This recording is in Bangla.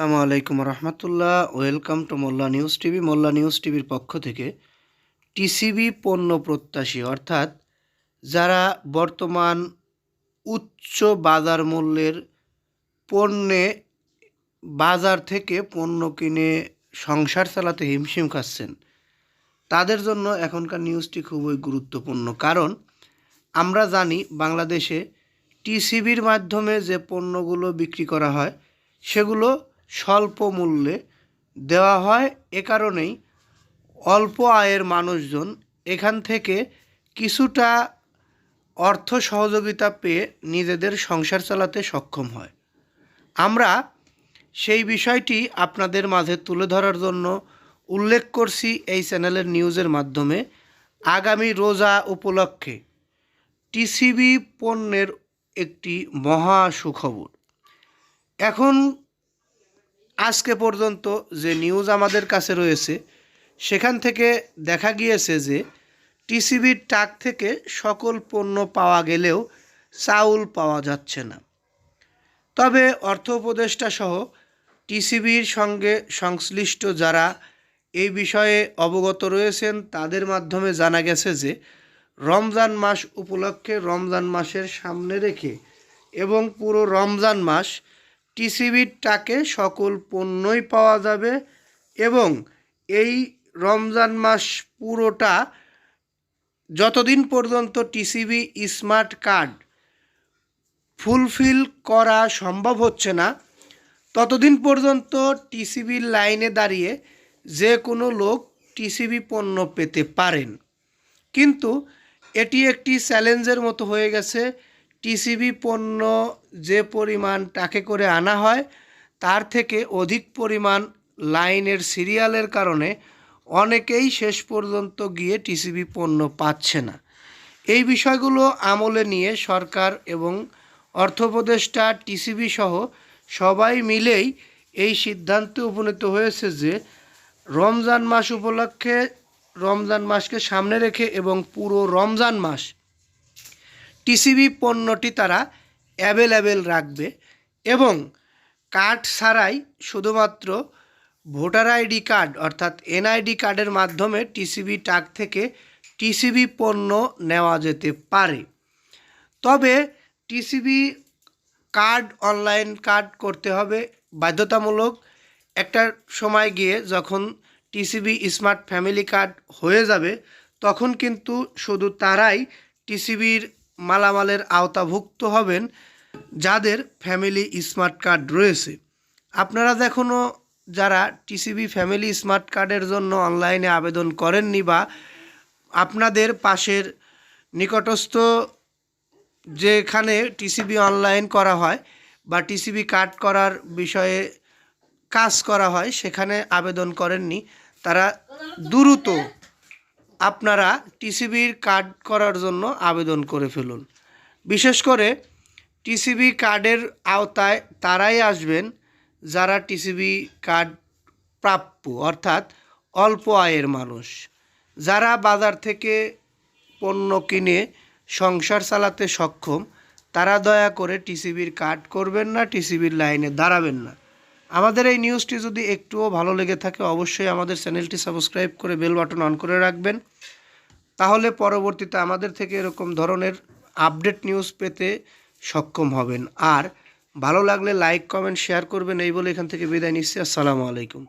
আসসালামু আলাইকুম রহমতুল্লাহ। Welcome to Molla news TV. Molla news টিভির পক্ষ থেকে টিসিবি পণ্য প্রত্যাশী, অর্থাৎ যারা বর্তমান উচ্চ বাজার মূল্যের পণ্যে বাজার থেকে পণ্য কিনে সংসার চালাতে হিমশিম খাচ্ছেন, তাদের জন্য এখনকার নিউজটি খুবই গুরুত্বপূর্ণ। কারণ আমরা জানি বাংলাদেশে টিসিবির মাধ্যমে যে পণ্যগুলো বিক্রি করা হয়, সেগুলো স্বল্প মূল্যে দেওয়া হয়। এ কারণেই অল্প আয়ের মানুষজন এখান থেকে কিছুটা অর্থ সহযোগিতা পেয়ে নিজেদের সংসার চালাতে সক্ষম হয়। আমরা সেই বিষয়টি আপনাদের মাঝে তুলে ধরার জন্য উল্লেখ করছি এই চ্যানেলের নিউজের মাধ্যমে। আগামী রোজা উপলক্ষে টিসিবি পণ্যের একটি মহা সুখবর। এখন আজকে পর্যন্ত যে নিউজ আমাদের কাছে রয়েছে, সেখান থেকে দেখা গিয়েছে যে টিসিবির টাক থেকে সকল পণ্য পাওয়া গেলেও চাউল পাওয়া যাচ্ছে না। তবে অর্থ উপদেষ্টা সহ টিসিবির সঙ্গে সংশ্লিষ্ট যারা এই বিষয়ে অবগত রয়েছেন, তাদের মাধ্যমে জানা গেছে যে রমজান মাস উপলক্ষে রমজান মাসের সামনে রেখে এবং পুরো রমজান মাস টিসিবির টাকে সকল পণ্যই পাওয়া যাবে এবং এই রমজান মাস পুরোটা যতদিন পর্যন্ত টিসিবি স্মার্ট কার্ড ফুলফিল করা সম্ভব হচ্ছে না, ততদিন পর্যন্ত টিসিবির লাইনে দাঁড়িয়ে যে কোনো লোক টিসিবি পণ্য পেতে পারেন। কিন্তু এটি একটি চ্যালেঞ্জের মতো হয়ে গেছে টিসিবি পণ্য যে পরিমাণ টাকে করে আনা হয়, তার থেকে অধিক পরিমাণ লাইনের সিরিয়ালের কারণে অনেকেই শেষ পর্যন্ত গিয়ে টিসিবি পণ্য পাচ্ছে না। এই বিষয়গুলো আমলে নিয়ে সরকার এবং অর্থোপদেষ্টা টিসিবি সহ সবাই মিলেই এই সিদ্ধান্তে উপনীত হয়েছে যে রমজান মাস উপলক্ষে রমজান মাসকে সামনে রেখে এবং পুরো রমজান মাস টিসিবি পণ্যটি তারা অ্যাভেলেবেল রাখবে এবং কার্ড ছাড়াই শুধুমাত্র ভোটার আইডি কার্ড অর্থাৎ এনআইডি কার্ডের মাধ্যমে টিসিবি টাক থেকে টিসিবি পণ্য নেওয়া যেতে পারে। তবে টিসিবি কার্ড, অনলাইন কার্ড করতে হবে বাধ্যতামূলক। একটা সময় গিয়ে যখন টিসিবি স্মার্ট ফ্যামিলি কার্ড হয়ে যাবে, তখন কিন্তু শুধু তারাই টিসিবির মালামালের আওতাভুক্ত হবেন যাদের ফ্যামিলি স্মার্ট কার্ড রয়েছে। আপনারা এখনও যারা টিসিবি ফ্যামিলি স্মার্ট কার্ডের জন্য অনলাইনে আবেদন করেননি বা আপনাদের পাশের নিকটস্থ যেখানে টিসিবি অনলাইন করা হয় বা টিসিবি কার্ড করার বিষয়ে কাজ করা হয় সেখানে আবেদন করেননি তারা দ্রুত আপনারা টিসিবির কার্ড করার জন্য আবেদন করে ফেলুন। বিশেষ করে টিসিবি কার্ডের আওতায় তারাই আসবেন যারা টিসিবি কার্ড প্রাপ্য, অর্থাৎ অল্প আয়ের মানুষ। যারা বাজার থেকে পণ্য কিনে সংসার চালাতে সক্ষম, তারা দয়া করে টিসিবির কার্ড করবেন না টিসিবির লাইনে দাঁড়াবেন না। আমাদের এই নিউজটি যদি একটুও ভালো লেগে থাকে, অবশ্যই আমাদের চ্যানেলটি সাবস্ক্রাইব করে বেল বাটন অন করে রাখবেন। তাহলে পরবর্তীতে আমাদের থেকে এরকম ধরনের আপডেট নিউজ পেতে সক্ষম হবেন। আর ভালো লাগলে লাইক কমেন্ট শেয়ার করবেন। এই বলে এখান থেকে বিদায় নিচ্ছি। আসসালামু আলাইকুম।